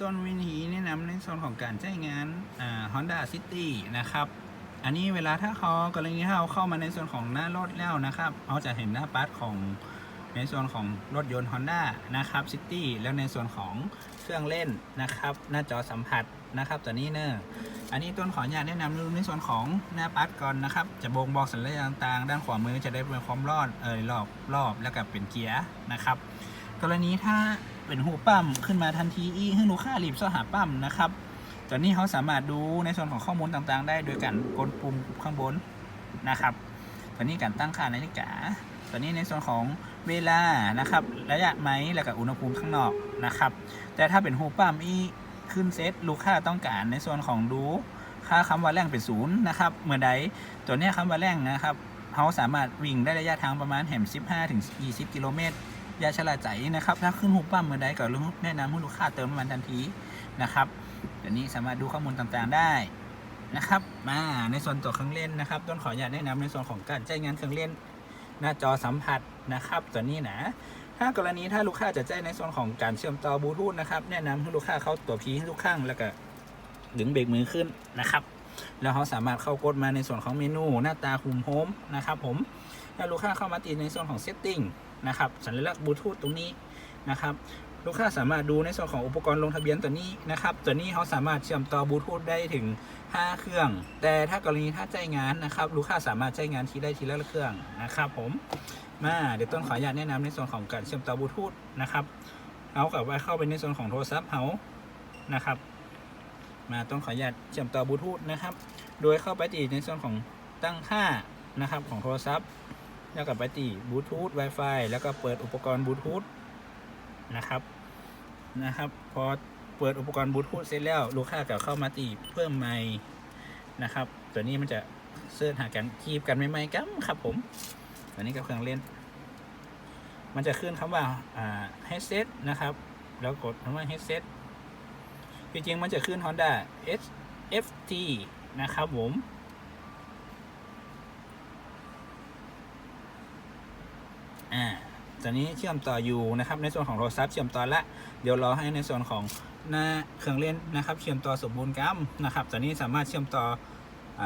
ต้นวินีแนะนำในส่วนของการใช้งานอ่า Honda City นะครับ อันนี้เวลาถ้าเขากรณีถ้าเราเข้ามาในส่วนของหน้ารถแล้วนะครับเราจะเห็นหน้าปัดของในส่วนของรถยนต์ Honda นะครับ City แล้วในส่วนของเครื่องเล่นนะครับ หน้าจอสัมผัสนะครับตัวนี้เนอะอันนี้ต้นขออนุญาตแนะนำในส่วนของหน้าปัดก่อนนะครับ จะบ่งบอกสัญลักษณ์ต่างๆ ด้านขวามือจะได้เป็นความรอดเออรอบรอบแล้วก็เป็นเกียร์นะครับ กรณีถ้า เป็นหูปั๊มขึ้นมาทันทีอีให้ลูค้ารีบเข้าหาปั๊มนะครับตอนนี้เขาสามารถดูในส่วนของข้อมูลต่างๆ ได้โดยการกดปุ่มข้างบนนะครับ ตอนนี้การตั้งค่านาฬิกา ตอนนี้ในส่วนของเวลานะครับ ระยะไหมแล้วก็อุณหภูมิข้างนอกนะครับ แต่ถ้าเป็นหูปั๊มอีขึ้นเซตลูกค้าต้องการในส่วนของดูค่าคำว่าแรงเป็นศูนย์นะครับเมื่อใดตัวนี้คำว่าแรงนะครับเขาสามารถวิ่งได้ระยะทางประมาณแหม15ถึง20 กิโลเมตร อย่าชะล่าใจนะครับถ้าขึ้นหูปั๊มเมื่อใดก็แนะนำให้ลูกค้าเติมน้ำมันทันทีนะครับเดี๋ยวนี้สามารถดูข้อมูลต่างๆได้นะครับมาในส่วนตัวเครื่องเล่นนะครับ ต้นขออนุญาตแนะนำในส่วนของการใช้งานเครื่องเล่น หน้าจอสัมผัสนะครับ ตัวนี้นะถ้ากรณีถ้าลูกค้าจะใช้ในส่วนของการเชื่อมต่อบลูทูธนะครับแนะนำให้ลูกค้าเข้าตัวพีให้ทุกข้างแล้วก็ดึงเบรกมือขึ้นนะครับ แล้วเขาสามารถเข้ากดมาในส่วนของเมนูหน้าตาคุมโฮมนะครับผม ถ้ลูกค้าเข้ามาตีในส่วนของ Setting นะครับสัญลักษณ์บลูทูธตรงนี้นะครับลูกค้าสามารถดูในส่วนของอุปกรณ์ลงทะเบียนตัวนี้นะครับ ตัวนี้เขาสามารถเชื่อมต่อบลูทูธได้ถึง 5 เครื่อง แต่ถ้ากรณีถ้าใจงานนะครับ ลูกค้าสามารถใช้งานที่ได้ทีละเครื่องนะครับผมมาเดี๋ยวต้นขออนุญาตแนะนำในส่วนของการเชื่อมต่อบลูทูธนะครับเอากลับไปเข้าไปในส่วนของโทรศัพท์เขานะครับ มาต้นขออนุญาตเชื่อมต่อบลูทูธนะครับ โดยเข้าไปที่ในส่วนของตั้งค่านะครับของโทรศัพท์ แล้วก็ไปที่บลูทูธ Wi-Fi แล้วก็เปิดอุปกรณ์บลูทูธนะครับนะครับ พอเปิดอุปกรณ์บลูทูธเสร็จแล้วลูกค้าก็เข้ามาตีเพิ่มไมค์นะครับ ตัวนี้มันจะเสิร์ชหากันคีบกันไม่ไม่กันครับผมตัวนี้กับเครื่องเล่น มันจะขึ้นคำว่าอ่า headset นะครับ แล้วกดคำว่า headset จริงๆมันจะขึ้น Honda HFT นะครับผม อ่าตอนนี้เชื่อมต่ออยู่นะครับในส่วนของโทรศัพท์เชื่อมต่อละเดี๋ยวรอให้ในส่วนของหน้าเครื่องเล่นนะครับเชื่อมต่อสมบูรณ์กรรมนะครับตอนนี้สามารถเชื่อมต่ออ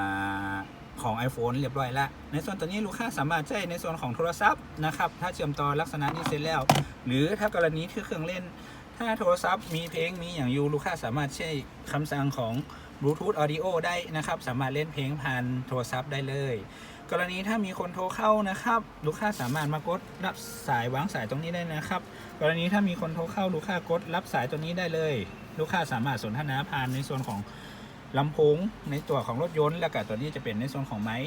าของ iPhone เรียบร้อยละในส่วนตัวนี้ลูกค้าสามารถใช้ในส่วนของโทรศัพท์นะครับ ถ้าเชื่อมต่อลักษณะนี้เสร็จแล้ว หรือถ้ากรณีที่เครื่องเล่น ถ้าโทรศัพท์มีเพลงมีอย่างอยู่ลูกค้าสามารถใช้คำสั่งของ Bluetooth Audio ได้นะครับ สามารถเล่นเพลงผ่านโทรศัพท์ได้เลย กรณีถ้ามีคนโทรเข้านะครับ ลูกค้าสามารถมากดรับสายวางสายตรงนี้ได้นะครับ กรณีถ้ามีคนโทรเข้าลูกค้ากดรับสายตัวนี้ได้เลย ลูกค้าสามารถสนทนาผ่านในส่วนของลำโพงในตัวของรถยนต์แล้วก็ตัวนี้จะเป็นในส่วนของไม้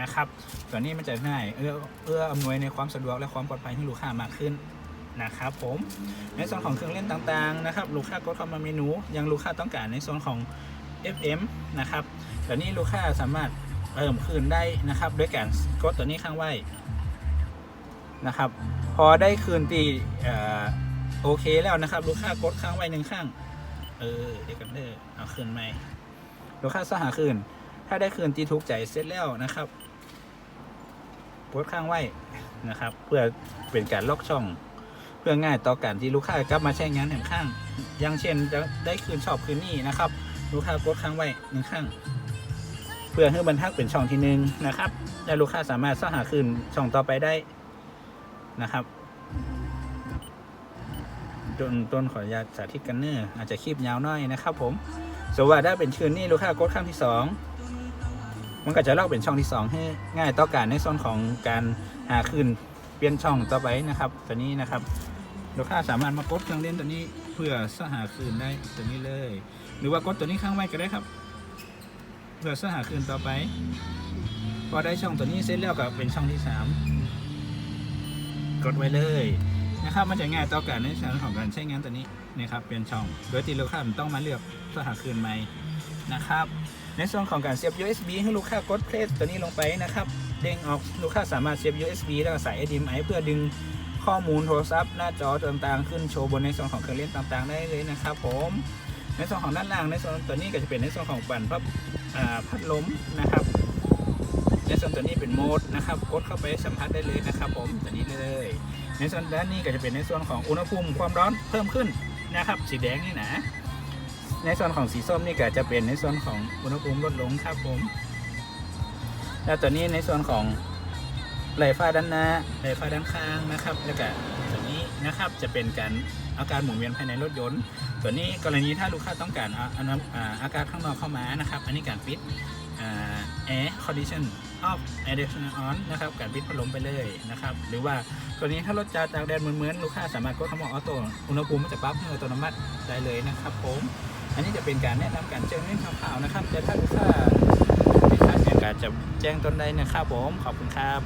นะครับ ตัวนี้มันจะง่ายเอื้อเอื้ออำนวยในความสะดวกและความปลอดภัยให้ลูกค้ามากขึ้นนะครับผมในส่วนของเครื่องเล่นต่างๆนะครับ ลูกค้ากดเข้ามาเมนูยังลูกค้าต้องการในส่วนของ FM นะครับตัวนี้ลูกค้าสามารถ เพิ่มคืนได้นะครับด้วยการกดตัวนี้ข้างไว้นะครับ พอได้คืนตีเอ่โอเคแล้วนะครับลูกค้ากดข้างไว้หนึ่งข้าง เออเดี๋ยวกันเด้อเอาคืนไหมลูกค้าสหาคืน ถ้าได้คืนตีถูกใจเสร็จแล้วนะครับกดข้างไว้นะครับ เพื่อเป็นการล็อกช่อง เพื่อง่ายต่อการที่ลูกค้ากลับมาใช้งานหนึ่งข้างอย่างเช่นจะได้คืนชอบคืนนี้นะครับ ลูกค้ากดข้างไว้หนึ่งข้าง เพื่อให้บรรทัดเป็นช่องที่หนึ่งนะครับและลูกค้าสามารถสหาคืนช่องต่อไปได้นะครับต้นต้นขออนุญาตสาธิตกันเนอร์อาจจะคลิปยาวน่อยนะครับ ผมสมมติว่าถ้าเป็นคืนนี้ลูกค้ากดข้างที่สองมันก็จะเล่าเป็นช่องที่สองให้ง่ายต่อการในส่วนของการหาคืนเปลี่ยนช่องต่อไปนะครับตัวนี้นะครับลูกค้าสามารถมากดเครื่องเล่นตัวนี้เพื่อสหาคืนได้ตัวนี้เลย หรือว่ากดตัวนี้ข้างไว้ก็ได้ครับ เพื่อสหาคืนต่อไป พอได้ช่องตัวนี้เสร็จแล้วก็เป็นช่องที่สามกดไว้เลยนะครับมันจะง่ายต่อการในชั้นของการใช้งานตัวนี้นะครับเป็นช่อง โดยที่ลูกค้าต้องมาเลือกสหาคืนใหม่นะครับ ในส่วนของการเสียบ USB ให้ลูกค้ากดเพลสตัวนี้ลงไปนะครับเด้งออกลูกค้าสามารถเสียบ USB แล้วก็ใส่ HDMI เพื่อดึงข้อมูลโทรศัพท์หน้าจอต่างๆ ขึ้นโชว์บนในส่วนของเครื่องเล่นต่างๆ ได้เลยนะครับผม ในส่วนของด้านล่างในส่วนตัวนี้ก็จะเป็นในส่วนของปั่นพับอ่า พัดลมนะครับในส่วนตัวนี้เป็นโหมดนะครับกดเข้าไปสัมผัสได้เลยนะครับผมตัวนี้เลยในส่วนด้านนี้ก็จะเป็นในส่วนของอุณหภูมิความร้อนเพิ่มขึ้นนะครับ สีแดงนี่นะ ในส่วนของสีส้มนี่ก็จะเป็นในส่วนของอุณหภูมิลดลงครับผมแล้วตัวนี้ในส่วนของไหลฟ้าด้านหน้าไหลฟ้าด้านข้างนะครับ แล้วก็ตัวนี้นะครับจะเป็นการอาการหมุนเวียนภายในรถยนต์ ตัวนี้กรณีถ้าลูกค้าต้องการเอาอาน้ำอาอากาศข้างนอกเข้ามานะครับ อันนี้การปิดอ่า air condition off additional on นะครับการปิดพัดลมไปเลยนะครับ หรือว่าตัวนี้ถ้ารถจะตากแดดเหมือนๆลูกค้าสามารถกดคำว่าออโต้อุณหภูมิมันจะปรับให้อัตโนมัติได้เลยนะครับผมอันนี้จะเป็นการแนะนำการแจ้งเรื่องข่าวๆนะครับแต่ถ้าลูกค้าไม่คาดเนี่ยการจะแจ้งตนได้นะครับผมขอบคุณครับ